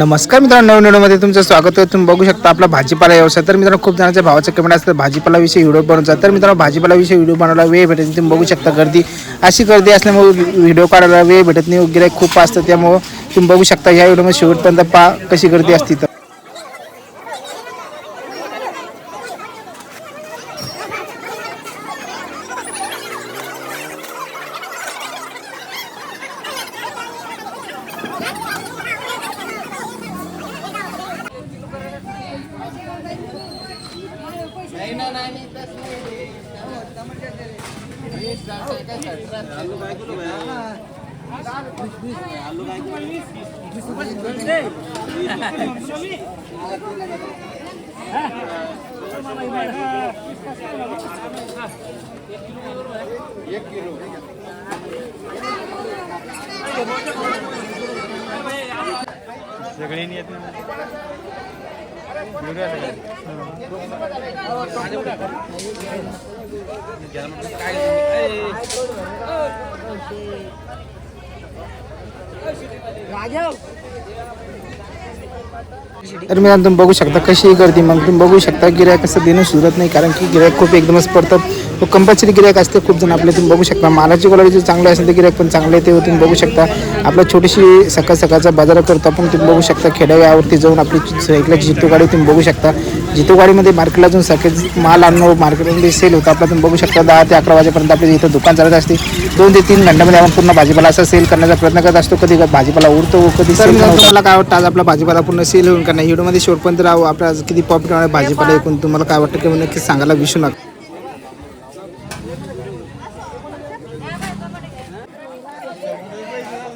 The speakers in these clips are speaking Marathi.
नमस्कार मित्रांनो नवीन व्हिडिओमध्ये तुमचं स्वागत आहे. तुम्ही बघू शकता आपला भाजीपाला व्यवसाय. तर मित्रांनो खूप जणांच्या भावाचं कमेंट असतं भाजीपालाविषयी व्हिडिओ बनवचा तर मित्रांनो भाजीपालाविषयी व्हिडिओ बनवायला वेळ भेटत नाही. तुम्ही बघू शकता गर्दी अशी गर्दी असल्यामुळे व्हिडिओ काढायला वेळ भेटत नाही. वगैरे खूप असतं त्यामुळं तुम्ही बघू शकता या व्हिडिओमध्ये शेवटपर्यंत पा कशी गर्दी असती तर. एक किलो सगळे नाही तर मित्रांनो तुम्ही बघू शकता कशी गर्दी मग तुम्ही बघू शकता गिरायक असं देणं सुरत नाही कारण की गिरायक खूप एकदमच पडतात. व कंपल्सरी गिरायक असते खूप जण आपले तुम्ही बघू शकता. मालाची क्वालिटी जर चांगली असेल तर गिरायक पण चांगले येते व तुम्ही बघू शकता. आपल्या छोटीशी सकाळ सकाळचा बाजार करतो आपण तुम्ही बघू शकता खेड्यावरती जाऊन आपली सायकला जितो गाडी तुम्ही बघू शकता. जितो गाडीमध्ये मार्केटला जाऊन सकाळी माल आणणं मार्केटमध्ये सेल होतं आपला तुम्ही बघू शकता दहा ते अकरा वाजेपर्यंत आपल्या इथं दुकान चालत असते. दोन ते तीन घंट्यामध्ये आपण पूर्ण भाजीपाला असा सेल करण्याचा प्रयत्न करत असतो. कधी भाजीपाला उडतो कधी सेल तुम्हाला काय वाटतं आज आपला भाजीपाला पूर्ण सेल होऊन का नाही? व्हिडिओमध्ये शेवटपर्यंत राहू. आपला किती प्रॉफिट होणार भाजीपाला एकूण तुम्हाला काय वाटतं की नक्की सांगायला विसरू नका.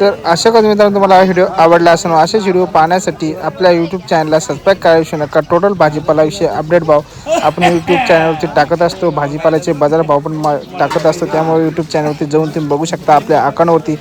तर अशा कधी मित्रांनो तुम्हाला हा व्हिडिओ आवडला असेल असेच व्हिडिओ पाहण्यासाठी आपल्या यूट्यूब चॅनलला सबस्क्राईब करायला नका. टोटल भाजीपालाविषयी अपडेट भाव आपण यूट्यूब चॅनलवरती टाकत असतो. भाजीपाल्याचे बाजार भाव पण टाकत असतो. त्यामुळे यूट्यूब चॅनलवरती जाऊन तुम्ही बघू शकता. आपल्या अकाउंटवरती